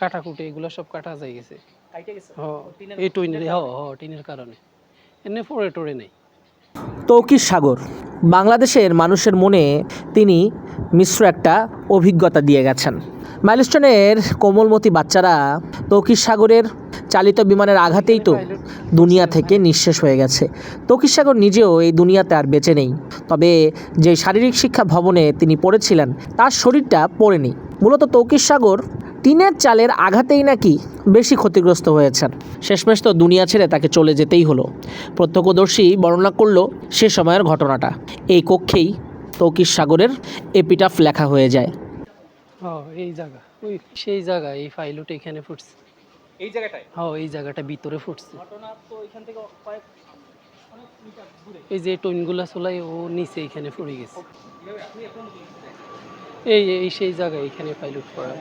কাটাকুটি এগুলো সব কাটা যায় গেছে। এই টইনের হ হ টিনের কারণে। এমনি পড়ে টড়ে নেই। তৌকির সাগর বাংলাদেশের মানুষের মনে তিনি মিশ্র একটা অভিজ্ঞতা দিয়ে গেছেন। মাইলস্টোনের কোমলমতি বাচ্চারা তৌকির সাগরের চালিত বিমানের আঘাতেই তো দুনিয়া থেকে নিঃশেষ হয়ে গেছে। তৌকির সাগর নিজেও এই দুনিয়াতে আর বেঁচে নেই। তবে যে শারীরিক শিক্ষা ভবনে তিনি পড়েছিলেন তার শরীরটা পড়েনি। মূলত তৌকির সাগর টিনের চালের আঘাতেই নাকি বেশি ক্ষতিগ্রস্ত হয়েছেন। শেষমেশ তো দুনিয়া ছেড়ে তাকে চলে যেতেই হলো। প্রত্যক্ষদর্শী বর্ণনা করল সে সময়ের ঘটনাটা। এই কক্ষেই তৌকির সাগরের এপিটাফ লেখা হয়ে যায়। এই জায়গা। ওই সেই জায়গা এই ফাইলুটা এখানে ফুটছে। এই জায়গাটায়? হ এই জায়গাটা ভিতরে ফুটছে। ঘটনা তো এখান থেকে কয়েক এই যে টইনগুলা চলাই ও নিচে এখানে পড়ে গেছে। এখন? এই এই সেই জায়গায় এখানে ফাইলুট পড়া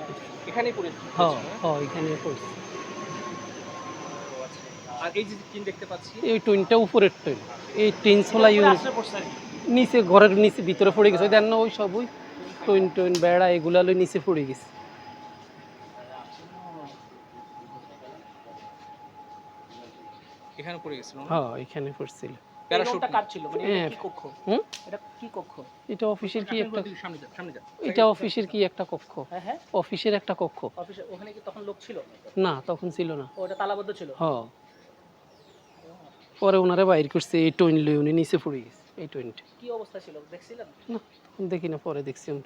এখানেই পড়ে হ হ এখানে পড়ছে। আর এই যে টিন দেখতে পাচ্ছি। এই টইনটা উপরের টইন। এই টিন চলাই। নিচে ঘরের নিচে ভিতরে পড়ে গেছে। দেন না ওই সব ওই টইন টইন বেড়া এগুলা লই নিচে পড়ে গেছে। এখানে পড়ে গেছিল হ্যাঁ এখানে পড়ছিল। প্যারাশুট কার ছিল? মানে হ্যাঁ। কি কক্ষ? হুম? এটা কি কক্ষ? এটা অফিসের কি একটা সামনে যা সামনে যা। এটা অফিসের কি একটা কক্ষ? হ্যাঁ হ্যাঁ। অফিসের একটা কক্ষ। অফিসে ওখানে কি তখন লোক ছিল? না তখন ছিল না। ওটা তালাবদ্ধ ছিল? হ। পরে ওনারে বাইর করছে এই লই উনি নিচে পড়ে গেছে এই কি অবস্থা ছিল? দেখছিলেন? না তখন দেখি না পরে দেখছি উনি।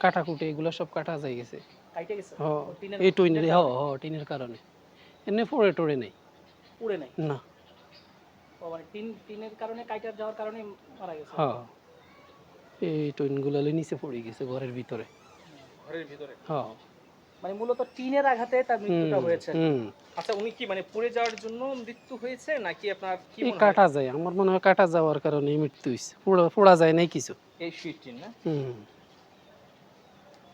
কাটাকুটি এগুলো সব কাটা যায় গেছে। কাইটে গেছে? হ ও টিনের- এই টইনের টিনের হ কারণে? হ টিনের কারণে। এমনি পড়ে টড়ে নেই। পুড়ে নাই? না। ও মানে টিন টিনের কারণে কাইটার যাওয়ার কারণে মারা গেছে। হ্যাঁ। এই টইনগুলো নিচে পড়ে গেছে ঘরের ভিতরে। ঘরের ভিতরে? হ্যাঁ। মানে মূলত টিনের আঘাতে তার মৃত্যুটা হয়েছে। আচ্ছা উনি কি মানে পুড়ে যাওয়ার জন্য মৃত্যু হয়েছে নাকি আপনার কি মনে কাটা যায়। আমার মনে হয় কাটা যাওয়ার কারণে মৃত্যু হয়েছে। পোড়া পোড়া যায় নাই কিছু। এই সুইট টিন না? হুম।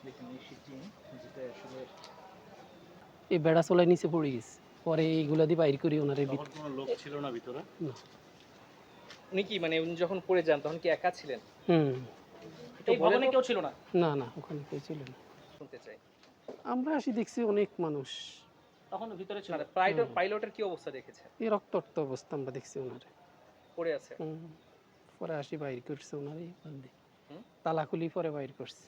দেখুন এই সুইট টিন যেটা আসলে এই বেড়া নিচে পড়ে গেছে। পরে এইগুলা দিয়ে বাইর করি ওনারে ভিতরে? না। উনি কি মানে উনি যখন পড়ে যান তখন কি একা ছিলেন? হুম। এই ভবনে কেউ ছিল না? না না ওখানে কেউ ছিল না। শুনতে চাই। আমরা আসি দেখছি অনেক মানুষ। তখন ভিতরে ছিল? পাইলট পাইলটের কি অবস্থা দেখেছে? এই রক্তাক্ত অবস্থা আমরা দেখছি ওনারে। পড়ে আছে? হুম। পরে আসি বাইর করছে ওনারে বাদ তালা খুলি পরে বাইর করছে।